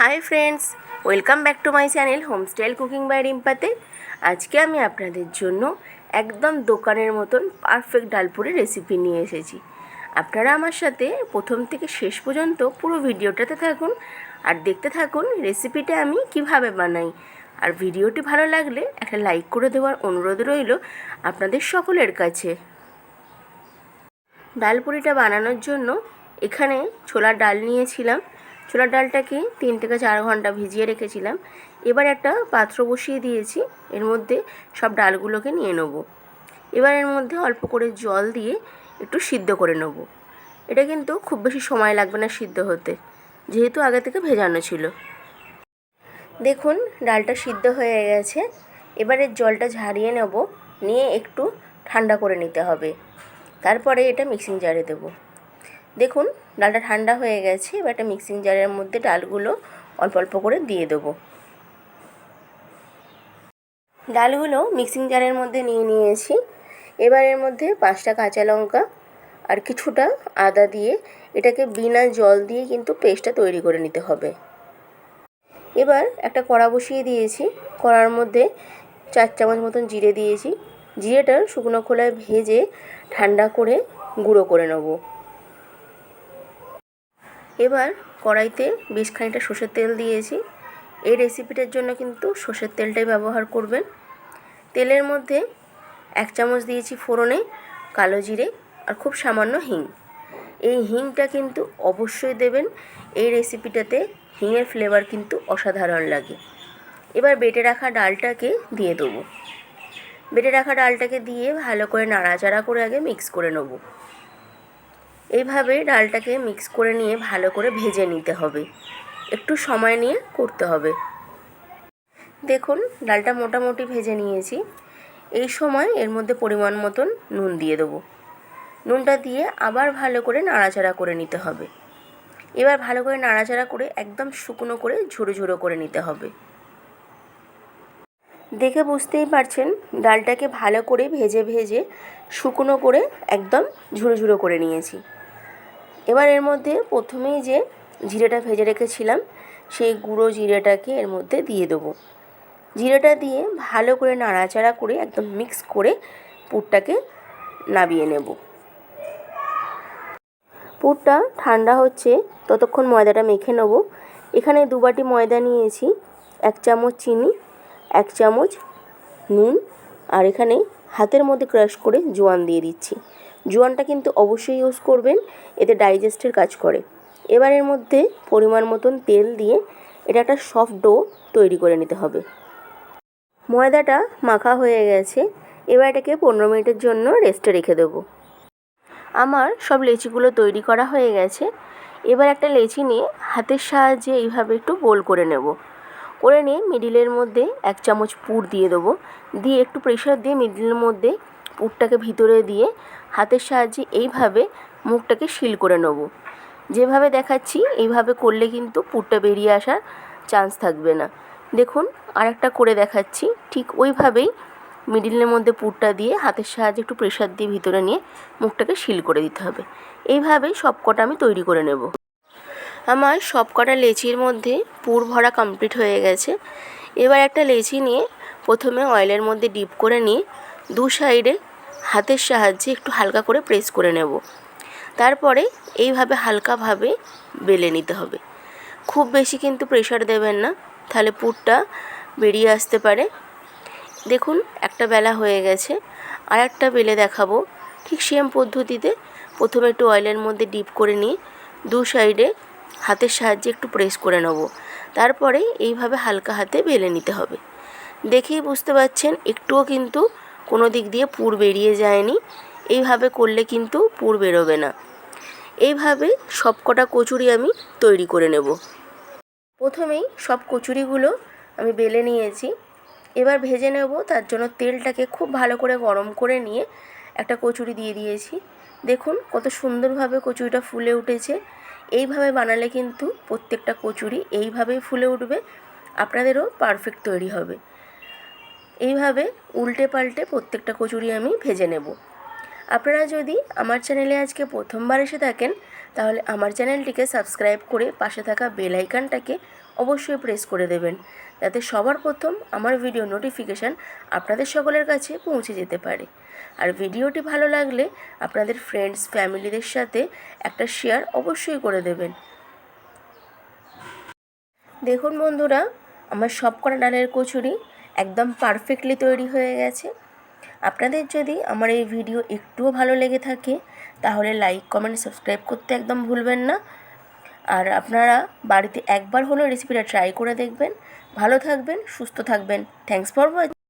Hi friends welcome back to my channel homestyle cooking by রিম্পাতে আজকে আমি আপনাদের জন্য একদম দোকানের মতন পারফেক্ট ডালপুরি রেসিপি নিয়ে এসেছি। আপনারা আমার সাথে প্রথম থেকে শেষ পর্যন্ত পুরো ভিডিওটাতে থাকুন আর দেখতে থাকুন রেসিপিটা আমি কীভাবে বানাই। আর ভিডিওটি ভালো লাগলে একটা লাইক করে দেওয়ার অনুরোধ রইল আপনাদের সকলের কাছে। ডালপুরিটা বানানোর জন্য এখানে ছোলার ডাল নিয়েছিলাম। ছোলার ডালটাকে তিন থেকে চার ঘণ্টা ভিজিয়ে রেখেছিলাম। এবার একটা পাত্র বসিয়ে দিয়েছি। এর মধ্যে সব ডালগুলোকে নিয়ে নেব। এবার এর মধ্যে অল্প করে জল দিয়ে একটু সিদ্ধ করে নেব। এটা কিন্তু খুব বেশি সময় লাগবে না সিদ্ধ হতে, যেহেতু আগে থেকে ভেজানো ছিল। দেখুন, ডালটা সিদ্ধ হয়ে গেছে। এবারে জলটা ঝারিয়ে নেব। নিয়ে একটু ঠান্ডা করে নিতে হবে। তারপরে এটা মিক্সিং জারে দেবো। দেখুন, ডালটা ঠান্ডা হয়ে গেছে, এবার একটা মিক্সিং জারের মধ্যে ডালগুলো অল্প অল্প করে দিয়ে দেবো। ডালগুলো মিক্সিং জারের মধ্যে নিয়ে নিয়েছি। এবার এর মধ্যে পাঁচটা কাঁচা লঙ্কা আর কিছুটা আদা দিয়ে এটাকে বিনা জল দিয়ে কিন্তু পেস্টটা তৈরি করে নিতে হবে। এবার একটা কড়া বসিয়ে দিয়েছি। কড়ার মধ্যে চার চামচ মতন জিরে দিয়েছি। জিরেটা শুকনো খোলায় ভেজে ঠান্ডা করে গুঁড়ো করে নেব। এবার কড়াইতে বেশ খানিকটা সর্ষের তেল দিয়েছি। এই রেসিপিটার জন্য কিন্তু সর্ষের তেলটাই ব্যবহার করবেন। তেলের মধ্যে এক চামচ দিয়েছি ফোড়নে কালো জিরে আর খুব সামান্য হিং। এই হিংটা কিন্তু অবশ্যই দেবেন। এই রেসিপিটাতে হিংয়ের ফ্লেভার কিন্তু অসাধারণ লাগে। এবার বেটে রাখা ডালটাকে দিয়ে দেবো। বেটে রাখা ডালটাকে দিয়ে ভালো করে নাড়াচাড়া করে আগে মিক্স করে নেব। এইভাবে ডালটাকে মিক্স করে নিয়ে ভালো করে ভেজে নিতে হবে। একটু সময় নিয়ে করতে হবে। দেখুন, ডালটা মোটামুটি ভেজে নিয়েছি। এই সময় এর মধ্যে পরিমাণ মতন নুন দিয়ে দেবো। নুনটা দিয়ে আবার ভালো করে নাড়াচাড়া করে নিতে হবে। এবার ভালো করে নাড়াচাড়া করে একদম শুকনো করে ঝুড়ো ঝুড়ো করে নিতে হবে। দেখে বুঝতেই পারছেন, ডালটাকে ভালো করে ভেজে ভেজে শুকনো করে একদম ঝুড়ো ঝুড়ো করে নিয়েছি। এবার এর মধ্যে প্রথমেই যে জিরেটা ভেজে রেখেছিলাম, সেই গুঁড়ো জিরেটাকে এর মধ্যে দিয়ে দেবো। জিরেটা দিয়ে ভালো করে নাড়াচাড়া করে একদম মিক্স করে পুরটাকে নাবিয়ে নেব। পুরটা ঠান্ডা হচ্ছে, ততক্ষণ ময়দাটা মেখে নেব। এখানে দু বাটি ময়দা নিয়েছি, এক চামচ চিনি, এক চামচ নুন, আর এখানে হাতের মধ্যে ক্রাশ করে জোয়ান দিয়ে দিচ্ছি। জোয়ানটা কিন্তু অবশ্যই ইউজ করবেন, এতে ডাইজেস্টের কাজ করে। এবার এর মধ্যে পরিমাণ মতন তেল দিয়ে এটা একটা সফট ডো তৈরি করে নিতে হবে। ময়দাটা মাখা হয়ে গেছে, এবার এটাকে পনেরো মিনিটের জন্য রেস্টে রেখে দেবো। আমার সব লেচিগুলো তৈরি করা হয়ে গেছে, এবার একটা লেচি নিয়ে হাতের সাহায্যে এইভাবে একটু গোল করে নেব। করে নিয়ে মিডিলের মধ্যে এক চামচ পুর দিয়ে দেবো, দিয়ে একটু প্রেশার দিয়ে মিডিলের মধ্যে পুরটাকে ভিতরে দিয়ে হাতের সাহায্যে এইভাবে মুখটাকে শিল করে নেব। যেভাবে দেখাচ্ছি, এইভাবে করলে কিন্তু পুরটা বেরিয়ে আসার চান্স থাকবে না। দেখুন, আরেকটা করে দেখাচ্ছি। ঠিক ওইভাবেই মিডিলের মধ্যে পুরটা দিয়ে হাতের সাহায্যে একটু প্রেশার দিয়ে ভিতরে নিয়ে মুখটাকে শিল করে দিতে হবে। এইভাবেই সব কটা আমি তৈরি করে নেব। আমার সব কটা লেচির মধ্যে পুর ভরা কমপ্লিট হয়ে গেছে। এবার একটা লেচি নিয়ে প্রথমে অয়েলের মধ্যে ডিপ করে নিয়ে দু সাইডে হাতের সাহায্যে একটু হালকা করে প্রেস করে নেব। তারপরে এইভাবে হালকাভাবে বেলে নিতে হবে। খুব বেশি কিন্তু প্রেশার দেবেন না, তাহলে পুরটা বেরিয়ে আসতে পারে। দেখুন, একটা বেলা হয়ে গেছে। আর একটা বেলে দেখাবো। ঠিক সেম পদ্ধতিতে প্রথমে একটু অয়েলের মধ্যে ডিপ করে নিয়ে দু সাইডে হাতের সাহায্যে একটু প্রেস করে নেব। তারপরে এইভাবে হালকা হাতে বেলে নিতে হবে। দেখেই বুঝতে পারছেন, একটুও কিন্তু কোনো দিক দিয়ে পুর বেরিয়ে যায়নি। এইভাবে করলে কিন্তু পুর বেরোবে না। এইভাবে সব কটা কচুরি আমি তৈরি করে নেব। প্রথমেই সব কচুরিগুলো আমি বেলে নিয়েছি। এবার ভেজে নেব, তার জন্য তেলটাকে খুব ভালো করে গরম করে নিয়ে একটা কচুরি দিয়ে দিয়েছি। দেখুন কত সুন্দরভাবে কচুরিটা ফুলে উঠেছে। এইভাবে বানালে কিন্তু প্রত্যেকটা কচুরি এইভাবেই ফুলে উঠবে। আপনাদেরও পারফেক্ট তৈরি হবে। এইভাবে উল্টে পাল্টে প্রত্যেকটা কচুরি আমি ভেজে নেব। আপনারা যদি আমার চ্যানেলে আজকে প্রথমবার এসে থাকেন, তাহলে আমার চ্যানেলটিকে সাবস্ক্রাইব করে পাশে থাকা বেল আইকনটাকে অবশ্যই প্রেস করে দেবেন, যাতে সবার প্রথম আমার ভিডিও নোটিফিকেশান আপনাদের সকলের কাছে পৌঁছে যেতে পারে। আর ভিডিওটি ভালো লাগলে আপনাদের ফ্রেন্ডস ফ্যামিলিদের সাথে একটা শেয়ার অবশ্যই করে দেবেন। দেখুন বন্ধুরা, আমার সব কটা ডালের কচুরি একদম পারফেক্টলি তৈরি হয়ে গেছে। আপনাদের যদি আমার এই ভিডিও একটুও ভালো লেগে থাকে, তাহলে লাইক কমেন্ট সাবস্ক্রাইব করতে একদম ভুলবেন না। আর আপনারা বাড়িতে একবার হলেও রেসিপিটা ট্রাই করে দেখবেন। ভালো থাকবেন, সুস্থ থাকবেন। Thanks for watching